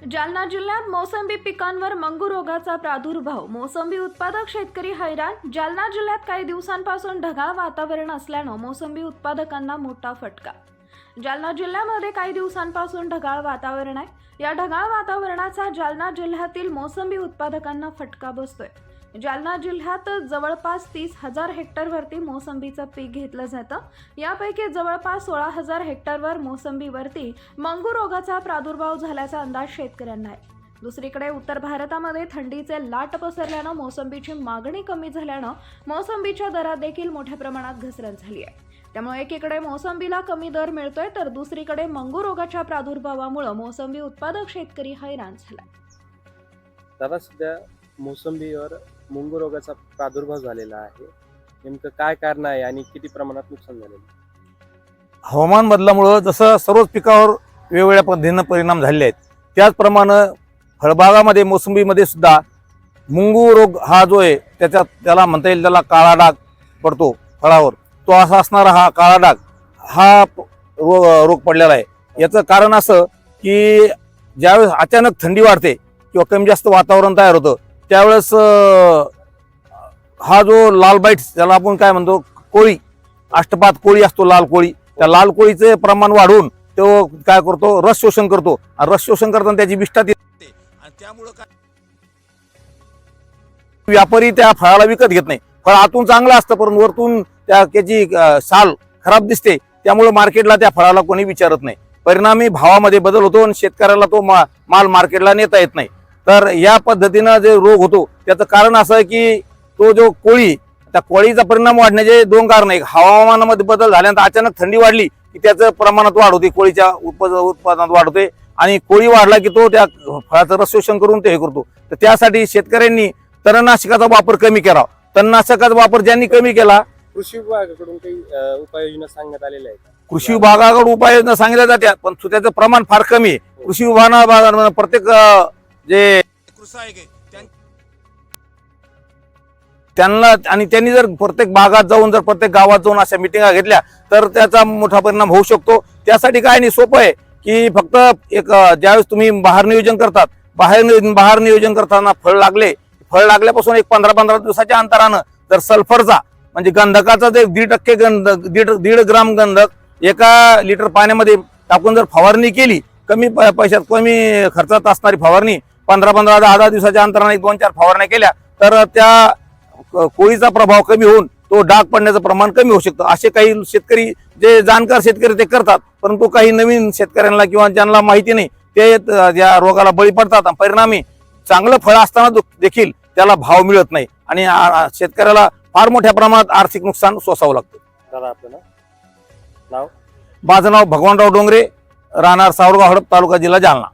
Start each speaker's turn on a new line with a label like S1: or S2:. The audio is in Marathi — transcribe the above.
S1: जालना जिल्ह्यात मोसंबी पिकांवर मंगू रोगाचा प्रादुर्भाव. मोसंबी उत्पादक शेतकरी हैराण. जालना जिल्ह्यात काही दिवसांपासून ढगाळ वातावरण असल्यानं मोसंबी उत्पादकांना मोठा फटका. जालना जिल्ह्यामध्ये काही दिवसांपासून ढगाळ वातावरण आहे. या ढगाळ वातावरणाचा जालना जिल्ह्यातील मोसंबी उत्पादकांना फटका बसतोय. जालना जिल्ह्यात जवळपास तीस हजार हेक्टरवरती मोसंबीचं पीक घेतलं जातं. यापैकी जवळपास सोळा हजार हेक्टरवर मोसंबीवरती मंगू रोगाचा प्रादुर्भाव झाल्याचा अंदाज शेतकऱ्यांना आहे. दुसरीकडे उत्तर भारतामध्ये थंडीचे लाट पसरल्यानं मोसंबीची मागणी कमी झाल्यानं मोसंबीच्या दरात देखील मोठ्या प्रमाणात घसरण झाली आहे. त्यामुळे एकीकडे मोसंबीला कमी दर मिळतोय तर दुसरीकडे मंगू रोगाच्या प्रादुर्भावामुळे मोसंबी उत्पादक शेतकरी हैराण झाला.
S2: दादा सध्या मोसंबीवर मुंगू रोगाचा प्रादुर्भाव झालेला आहे. नेमकं काय कारण आहे आणि किती प्रमाणात नुकसान झालेलं आहे?
S3: हवामान बदलामुळं जसं सर्वच पिकावर वेगवेगळ्या पद्धतीनं परिणाम झालेले आहेत त्याचप्रमाणे फळबागामध्ये मोसंबीमध्ये सुद्धा मुंगू रोग हा जो आहे त्याच्यात त्याला म्हणता येईल त्याला काळा डाग पडतो फळावर. तो असा असणारा हा काळा डाग हा प- रोग रोग पडलेला आहे. याचं कारण असं की ज्यावेळेस अचानक थंडी वाढते किंवा कमी जास्त वातावरण तयार होतं त्यावेळेस हा जो लाल बाईट त्याला आपण काय म्हणतो कोळी अष्टपात कोळी असतो लाल कोळी. त्या लाल कोळीचे प्रमाण वाढून तो काय करतो रस शोषण करतो. आणि रस शोषण करताना त्याची विष्ठा येते. आणि त्यामुळं काय? व्यापारी त्या फळाला विकत घेत नाही. फळ आतून चांगलं असतं परंतु वरतून त्या त्याची साल खराब दिसते. त्यामुळे मार्केटला त्या फळाला कोणी विचारत नाही. परिणामी भावामध्ये बदल होतो आणि शेतकऱ्याला तो मा- माल मार्केटला नेता येत नाही. तर या पद्धतीनं जे रोग होतो त्याचं कारण असं आहे की तो जो कोळी त्या कोळीचा परिणाम वाढण्याचे दोन कारण आहे हवामानामध्ये बदल झाल्यानंतर अचानक थंडी वाढली की त्याचं प्रमाणात वाढ होते कोळीच्या उत्पाद उत्पादनात वाढ होते. आणि कोळी वाढला की तो त्या फळाचं रस शोषण करून ते हे करतो. तर त्यासाठी शेतकऱ्यांनी तणनाशकाचा वापर कमी करावा. तणनाशकाचा वापर ज्यांनी कमी केला
S2: कृषी विभागाकडून काही उपाययोजना सांगण्यात आलेल्या आहेत?
S3: कृषी विभागाकडून उपाययोजना सांगितल्या जात्या पण त्याचं प्रमाण फार कमी आहे. कृषी विभागानं प्रत्येक जे त्यांना आणि त्यांनी जर प्रत्येक भागात जाऊन जर प्रत्येक गावात जाऊन अशा मिटिंगा घेतल्या तर त्याचा मोठा परिणाम होऊ शकतो. त्यासाठी काय नाही सोपं आहे की फक्त एक ज्यावेळेस तुम्ही बहार नियोजन करतात बाहेर बहार नियोजन करताना फळ लागले फळ लागल्यापासून एक पंधरा पंधरा दिवसाच्या अंतरानं जर सल्फरचा म्हणजे गंधकाचा जे दीड टक्के गंधक दीड दीड ग्राम गंधक एका लिटर पाण्यामध्ये टाकून जर फवारणी केली कमी पैशात कमी खर्चात असणारी फवारणी पंधरा पंधरा दहा दहा दिवसाच्या अंतराने एक दोन चार फवारण्या केल्या तर त्या कोळीचा प्रभाव कमी होऊन तो डाग पडण्याचं प्रमाण कमी होऊ शकतं. असे काही शेतकरी जे जाणकार शेतकरी ते करतात परंतु काही नवीन शेतकऱ्यांना किंवा ज्यांना माहिती नाही ते या रोगाला बळी पडतात आणि परिणामी चांगलं फळ असताना देखील त्याला भाव मिळत नाही आणि शेतकऱ्याला फार मोठ्या प्रमाणात आर्थिक नुकसान सोसावं लागतं.
S2: नाव?
S3: माझं नाव भगवानराव डोंगरे राहणार सावरगाव हडप तालुका जिल्हा जालना.